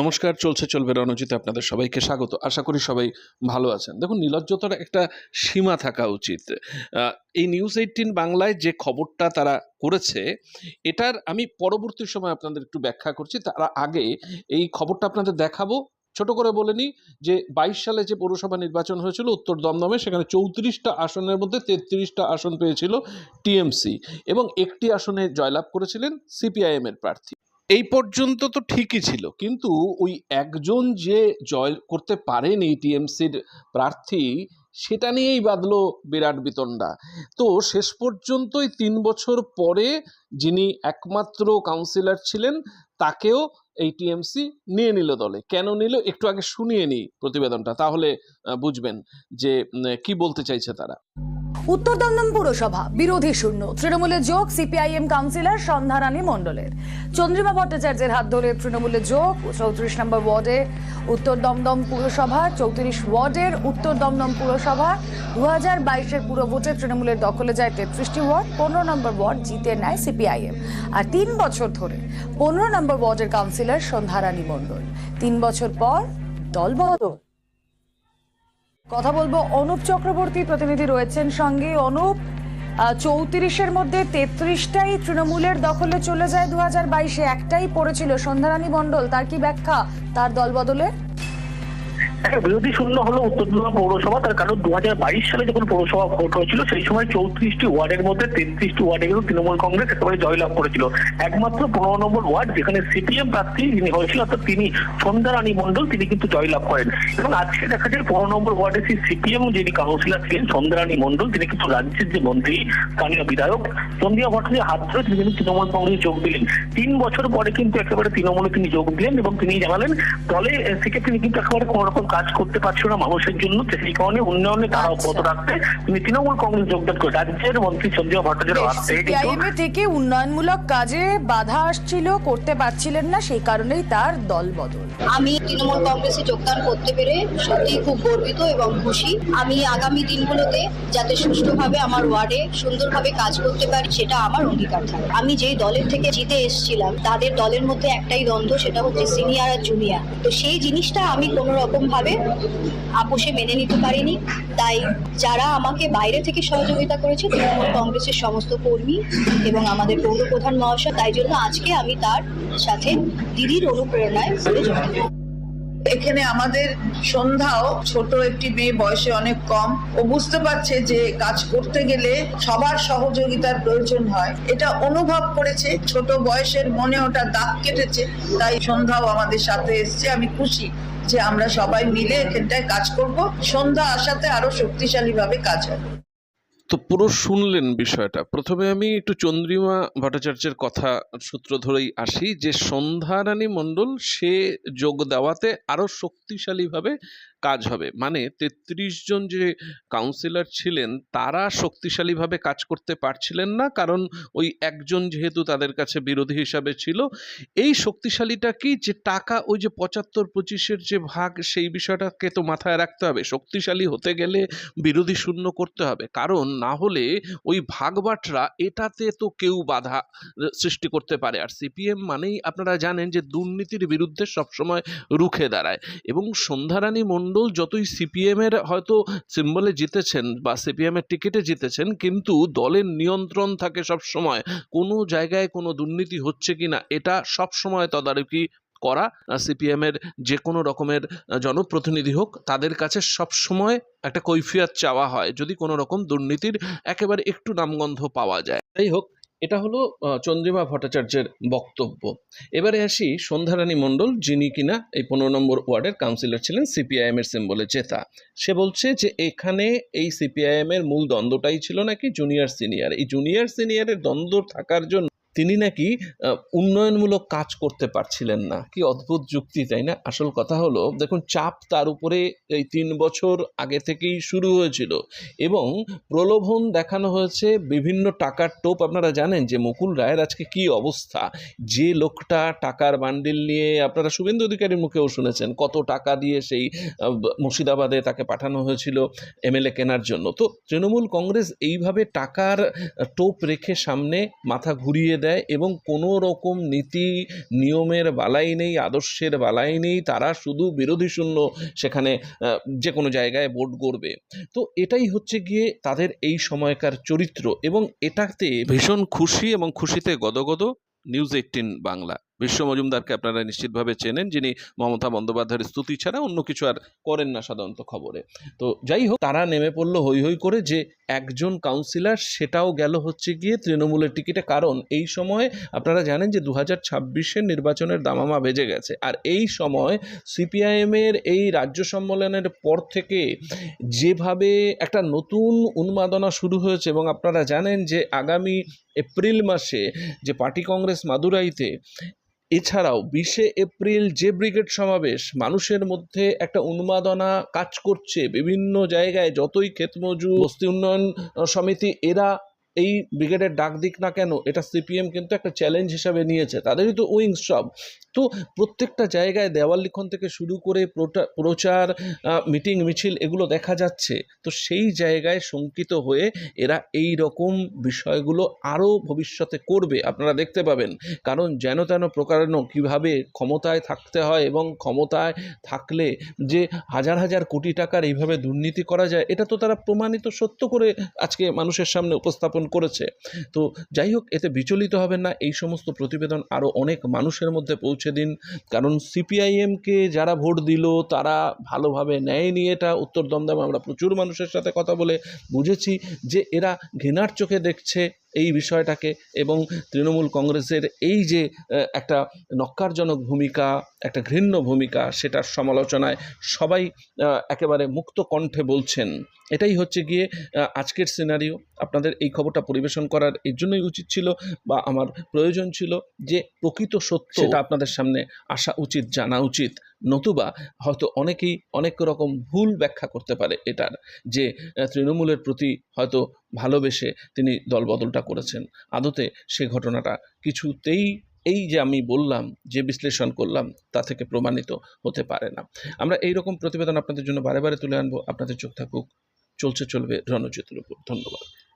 নমস্কার, চলছে, চলবে রণজিতে আপনাদের সবাইকে স্বাগত। আশা করি সবাই ভালো আছেন। দেখুন নির্লজ্জতার একটা সীমা থাকা উচিত। এই নিউজ এইটিন বাংলায় যে খবরটা তারা করেছে, এটার আমি পরবর্তী সময় আপনাদের একটু ব্যাখ্যা করছি। তার আগে এই খবরটা আপনাদের দেখাবো। ছোট করে বলে নিই যে, বাইশ সালে যে পৌরসভা নির্বাচন হয়েছিল উত্তর দমদমে, সেখানে চৌত্রিশটা আসনের মধ্যে তেত্রিশটা আসন পেয়েছিল টিএমসি এবং একটি আসনে জয়লাভ করেছিলেন সিপিআইএমের প্রার্থী। এই পর্যন্ত তো ঠিকই ছিল। কিন্তু ওই একজন যে জয় করতে পারেনি টিএমসির প্রার্থী, সেটা নিয়েই বাঁধলো বিরাট বিতণ্ডা। তো শেষ পর্যন্তই তিন বছর পরে যিনি একমাত্র কাউন্সিলর ছিলেন, তাকেও এই টিএমসি নিয়ে নিল দলে। কেন নিল? একটু আগে শুনিয়ে নিই প্রতিবেদনটা, তাহলে বুঝবেন যে কি বলতে চাইছে তারা। উত্তর দমদম পুরসভা, বিরোধী শূন্য, তৃণমূলের যোগ, সিপিআইএম কাউন্সিলর সন্ধ্যারানী মণ্ডলের। চন্দ্রিমা ভট্টাচার্যের হাত ধরে তৃণমূলের যোগ, চৌত্রিশ নম্বর ওয়ার্ডে উত্তর দমদম পুরসভা, চৌত্রিশ ওয়ার্ডের উত্তর দমদম পুরসভা দু হাজার বাইশের পুরো ভোটে তৃণমূলের দখলে যায় তেত্রিশটি ওয়ার্ড, পনেরো নম্বর ওয়ার্ড জিতে নেয় সিপিআইএম। আর তিন বছর ধরে পনেরো নম্বর ওয়ার্ডের কাউন্সিলর সন্ধ্যারানী মণ্ডল। তিন বছর পর দল বদল কথা বলব অনুপ চক্রবর্তী প্রতিনিধি রয়েছেন সঙ্গে। অনুপ চৌত্রিশের মধ্যে তেত্রিশটাই তৃণমূলের দখলে চলে যায় দু হাজার বাইশে। একটাই পড়েছিল সন্ধ্যারানী মণ্ডল। তার কি ব্যাখ্যা? তার দল বদলে একটা বিরোধী শূন্য হলো উত্তর দিনাজপুর পৌরসভা, তার কারণ দু হাজার বাইশ সালে যখন পৌরসভা ভোট হয়েছিল, সেই সময় চৌত্রিশটি ওয়ার্ডের মধ্যে তেত্রিশটি ওয়ার্ডে কিন্তু তৃণমূল কংগ্রেস একেবারে জয়লাভ করেছিল। একমাত্র পনেরো নম্বর ওয়ার্ড, যেখানে সিপিএম প্রার্থী যিনি হয়েছিল, অর্থাৎ তিনি সন্ধ্যা রানী মণ্ডল, তিনি কিন্তু জয়লাভ করেন। এবং আজকে দেখা যায় পনেরো নম্বর ওয়ার্ডে সেই সিপিএম যিনি কাউন্সিলর ছিলেন, সন্ধ্যা রানী মণ্ডল, তিনি কিন্তু রাজ্যের যে মন্ত্রী, স্থানীয় বিধায়ক সন্ধ্যা ভট্টাচার্যের হাত ধরে তিনি কিন্তু তৃণমূল কংগ্রেসে যোগ দিলেন। তিন বছর পরে কিন্তু একেবারে তৃণমূলে তিনি যোগ দিলেন এবং তিনি জানালেন, দলে থেকে তিনি কিন্তু একেবারে কোনো রকম কাজ করতে পারছিল না মানুষের জন্য সেই কারণে উন্নয়নে তারা আচ্ছা। অব্যাহত রাখতে তিনি তৃণমূল কংগ্রেস যোগদান করে রাজ্যের মন্ত্রী সঞ্জয় ভট্টাচার্য হাত থেকে উন্নয়নমূলক কাজে বাধা আসছিল করতে পারছিলেন না সেই কারণেই তার দল বদল। আমি তৃণমূল কংগ্রেসে যোগদান করতে পেরে সত্যিই খুব গর্বিত এবং খুশি। আমি আগামী দিনগুলোতে যাতে সুষ্ঠুভাবে আমার ওয়ার্ডে সুন্দরভাবে কাজ করতে পারি সেটা আমার অঙ্গীকার থাকে। আমি যেই দলের থেকে জিতে এসেছিলাম তাদের দলের মধ্যে একটাই দ্বন্দ্ব সেটা হচ্ছে সিনিয়র আর জুনিয়র। তো সেই জিনিসটা আমি কোনো রকম ভাবে আপোষে মেনে নিতে পারিনি তাই যারা আমাকে বাইরে থেকে সহযোগিতা করেছে, তৃণমূল কংগ্রেসের সমস্ত কর্মী এবং আমাদের পৌর প্রধান মহাশয়, তাই জন্য আজকে আমি তার সাথে দিদির অনুপ্রেরণায় যোগ দিলাম। এখানে আমাদের সন্ধ্যাও ছোট একটি মেয়ে, বয়সে অনেক কম। ও বুঝতে পারছে যে কাজ করতে গেলে সবার সহযোগিতার প্রয়োজন হয়। এটা অনুভব করেছে, ছোট বয়সের মনে ওটা দাগ কেটেছে। তাই সন্ধ্যাও আমাদের সাথে এসছে। আমি খুশি যে আমরা সবাই মিলে এখানটায় কাজ করব। সন্ধ্যা আসাতে আরও শক্তিশালী ভাবে কাজ হবে। তো পুরো শুনলেন বিষয়টা। প্রথমে আমি একটু চন্দ্রিমা ভট্টাচার্যের কথা সূত্র ধরেই আসি যে সন্ধ্যারানী মণ্ডল সে যোগ দেওয়াতে আরও শক্তিশালীভাবে কাজ হবে। মানে তেত্রিশ জন যে কাউন্সিলর ছিলেন, তারা শক্তিশালীভাবে কাজ করতে পারছিলেন না, কারণ ওই একজন যেহেতু তাদের কাছে বিরোধী হিসাবে ছিল, এই শক্তিশালীটা কি যে টাকা ওই যে পঁচাত্তর পঁচিশের যে ভাগ, সেই বিষয়টাকে তো মাথায় রাখতে হবে। শক্তিশালী হতে গেলে বিরোধী শূন্য করতে হবে। কারণ না হলে ওই ভাগবাটরা এটাতে তো কেউ বাধা সৃষ্টি করতে পারে। আর সিপিএম মানেই আপনারা জানেন যে দুর্নীতির বিরুদ্ধে সবসময় রুখে দাঁড়ায়। এবং সন্ধ্যারানী মণ্ডল যতই সিপিএম এর হয়তো সিম্বলে জিতেছেন বা সিপিএম এর টিকিটে জিতেছেন, কিন্তু দলের নিয়ন্ত্রণ থাকে সব সময় কোনো জায়গায় কোনো দুর্নীতি হচ্ছে কিনা এটা সব সময় তদারকি করা সিপিএম এর যে কোনো রকমের জনপ্রতিনিধি হোক, তাদের কাছে সব সময় একটা কৈফিয়াত চাওয়া হয়, যদি কোনো রকম দুর্নীতির একেবারে একটু নামগন্ধ পাওয়া যায়। যাই হোক এটা হলো চন্দ্রিমা ভট্টাচার্যের বক্তব্য। এবারে আসি সন্ধ্যারানী মণ্ডল, যিনি কিনা এই পনেরো নম্বর ওয়ার্ডের কাউন্সিলর ছিলেন সিপিআইএম এর সিম্বলে জেতা সে বলছে যে, এখানে এই সিপিআইএম এর মূল দ্বন্দ্বটাই ছিল নাকি জুনিয়র সিনিয়র এই জুনিয়র সিনিয়রের দ্বন্দ্ব থাকার জন্য তিনি নাকি উন্নয়নমূলক কাজ করতে পারছিলেন না। কি অদ্ভুত যুক্তি, তাই না? আসল কথা হলো, দেখুন চাপ তার উপরে এই তিন বছর আগে থেকেই শুরু হয়েছিল এবং প্রলোভন দেখানো হয়েছে বিভিন্ন টাকার টোপ। আপনারা জানেন যে মুকুল রায়ের আজকে কি অবস্থা? যে লোকটা টাকার বান্ডিল নিয়ে, আপনারা শুভেন্দু অধিকারীর মুখেও শুনেছেন, কত টাকা দিয়ে সেই মুর্শিদাবাদে তাকে পাঠানো হয়েছিল এমএলএ কেনার জন্য। তো তৃণমূল কংগ্রেস এইভাবে টাকার টোপ রেখে সামনে মাথা ঘুরিয়ে দেয় এবং কোনো রকম নীতি, নিয়মের বালাই নেই, আদর্শের বালাই নেই, তারা শুধু বিরোধী শূন্য সেখানে যে কোনো জায়গায় ভোট করবে তো এটাই হচ্ছে গিয়ে তাদের এই সময়কার চরিত্র এবং এটাতে ভীষণ খুশি এবং খুশিতে গদগদ নিউজ এইটিন বাংলা। বিশ্ব মজুমদারকে আপনারা নিশ্চিতভাবে চেনেন, যিনি মমতা বন্দ্যোপাধ্যায়ের স্তুতি ছাড়া অন্য কিছু আর করেন না সাধারণত খবরে। তো যাই হোক, তারা নেমে পড়ল হই হই করে যে একজন কাউন্সিলর সেটাও গেল হচ্ছে গিয়ে তৃণমূলের টিকিটে কারণ এই সময়ে আপনারা জানেন যে দু হাজার ছাব্বিশের নির্বাচনের দামামা বেজে গেছে। আর এই সময় সিপিআইএমের এই রাজ্য সম্মেলনের পর থেকে যেভাবে একটা নতুন উন্মাদনা শুরু হয়েছে এবং আপনারা জানেন যে আগামী এপ্রিল মাসে যে পার্টি কংগ্রেস মাদুরাইতে এছাড়াও বিশে এপ্রিল যে ব্রিগেড সমাবেশ, মানুষের মধ্যে একটা উন্মাদনা কাজ করছে। বিভিন্ন জায়গায় যতই ক্ষেতমজুর, বস্তি উন্নয়ন সমিতি, এরা এই ব্রিগেডের ডাক দিক না কেন, এটা সিপিএম কিন্তু একটা চ্যালেঞ্জ হিসাবে নিয়েছে। তাদেরই তো উইংস সব। তো প্রত্যেকটা জায়গায় দেওয়াল লিখন থেকে শুরু করে প্রচার মিটিং, মিছিল এগুলো দেখা যাচ্ছে। তো সেই জায়গায় শঙ্কিত হয়ে এরা এই রকম বিষয়গুলো আরও ভবিষ্যতে করবে, আপনারা দেখতে পাবেন। কারণ যেন তেন প্রকারানো কীভাবে ক্ষমতায় থাকতে হয় এবং ক্ষমতায় থাকলে যে হাজার হাজার কোটি টাকার এইভাবে দুর্নীতি করা যায়, এটা তো তারা প্রমাণিত সত্য করে আজকে মানুষের সামনে উপস্থাপন করেছে। তো যাই হোক, এতে বিচলিত হবেন না। এই সমস্ত প্রতিবেদন আরও অনেক মানুষের মধ্যে পৌঁছে দিন। কারণ সিপিআইএমকে যারা ভোট দিল, তারা ভালোভাবে নেয়নি এটা। উত্তর দমদমে আমরা প্রচুর মানুষের সাথে কথা বলে বুঝেছি যে এরা ঘৃণার চোখে দেখছে। এই বিষয়টাকে এবং তৃণমূল কংগ্রেসের এই যে একটা নক্কারজনক ভূমিকা একটা ঘৃণ্য ভূমিকা সেটার সমালোচনায় সবাই একেবারে মুক্ত কণ্ঠে বলছেন। এটাই হচ্ছে গিয়ে আজকের সিনারিও আপনাদের এই খবরটা পরিবেশন করার এর জন্যই উচিত ছিল বা আমার প্রয়োজন ছিল যে প্রকৃত সত্য সেটা আপনাদের সামনে আসা উচিত জানা উচিত। নতুবা হয়তো অনেকেই অনেক রকম ভুল ব্যাখ্যা করতে পারে এটার। যে তৃণমূলের প্রতি হয়তো ভালোবেসে তিনি দলবদলটা করেছেন। আদতে সে ঘটনাটা কিছুতেই এই যে আমি বললাম, যে বিশ্লেষণ করলাম, তা থেকে প্রমাণিত হতে পারে না। আমরা এই রকম প্রতিবেদন আপনাদের জন্য বারে বারে তুলে আনব। আপনাদের চোখ থাকুক, চলছে চলবে রণজিতের উপর। ধন্যবাদ।